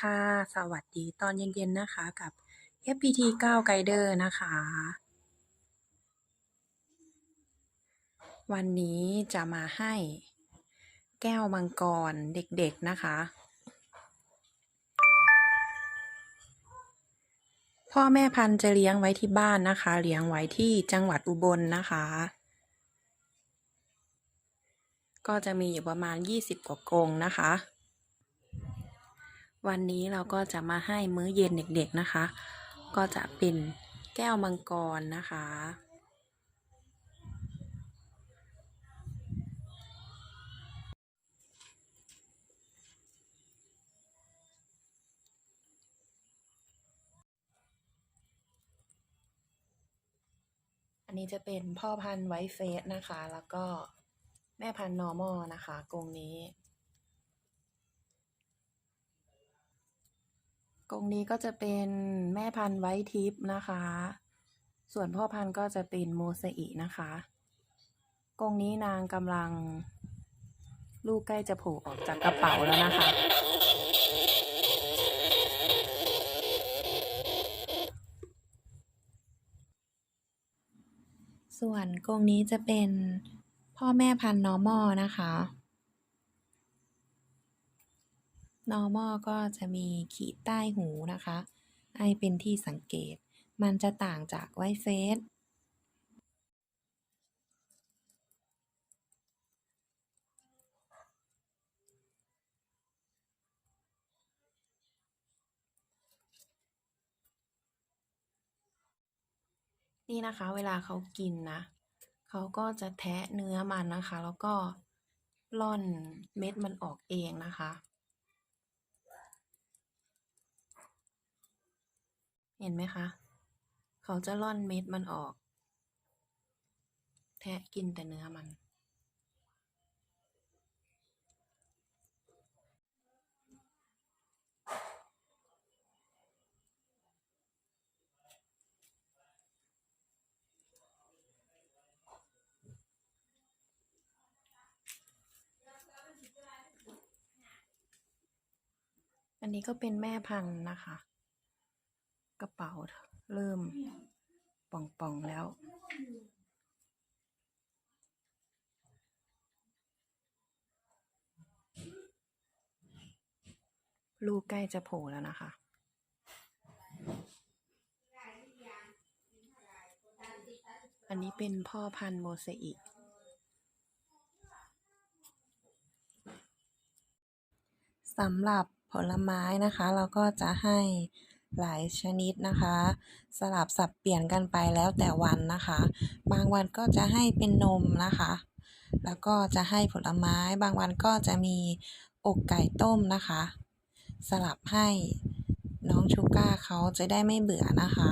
ค่ะ สวัสดีตอนเย็นๆนะคะกับ FPT 9 Guider นะคะ วันนี้จะมาให้แก้วมังกรเด็กๆนะคะ พ่อแม่พันธุ์จะเลี้ยงไว้ที่บ้านนะคะ เลี้ยงไว้ที่จังหวัดอุบลนะคะ ก็จะมีอยู่ประมาณ 20 กว่ากรงนะคะ วันนี้เราก็จะมาให้มื้อเย็นเด็กๆนะคะ ก็จะเป็นแก้วมังกรนะคะ อันนี้จะเป็นพ่อพันธุ์ไวท์เฟสนะคะ แล้วก็แม่พันธุ์นอร์มอลนะคะกรงนี้ กรงนี้ก็จะเป็นแม่พันธุ์ไวท์ทิพย์นะคะ ส่วนพ่อพันธุ์ก็จะเป็นโมเสอินะคะ กรงนี้นางกำลัง ลูกใกล้จะโผล่ออกจากกระเป๋าแล้วนะคะ ส่วนกรงนี้จะเป็นพ่อแม่พันธุ์ normal นะคะ normal ก็จะมีขีดใต้หูนะคะให้เป็นที่สังเกต มันจะต่างจากไวเฟสนี่นะคะเวลาเขากินนะเขาก็จะแทะเนื้อมันนะคะ แล้วก็ร่อนเม็ดมันออกเองนะคะ เห็นไหมคะ เขาจะร่อนเม็ดมันออก แทะกินแต่เนื้อมัน อันนี้ก็เป็นแม่พันธุ์นะคะ กระเป๋าเริ่มป่อง ๆ แล้ว ลูกใกล้จะโผล่แล้วนะคะ อันนี้เป็นพ่อพันธุ์โมเสอิสำหรับผลไม้นะคะ เราก็จะให้ หลายชนิดนะคะ สลับสับเปลี่ยนกันไปแล้วแต่วันนะคะ บางวันก็จะให้เป็นนมนะคะ แล้วก็จะให้ผลไม้บางวันก็จะมีอกไก่ต้มนะคะ สลับให้น้องชูก้าเขาจะได้ไม่เบื่อนะคะ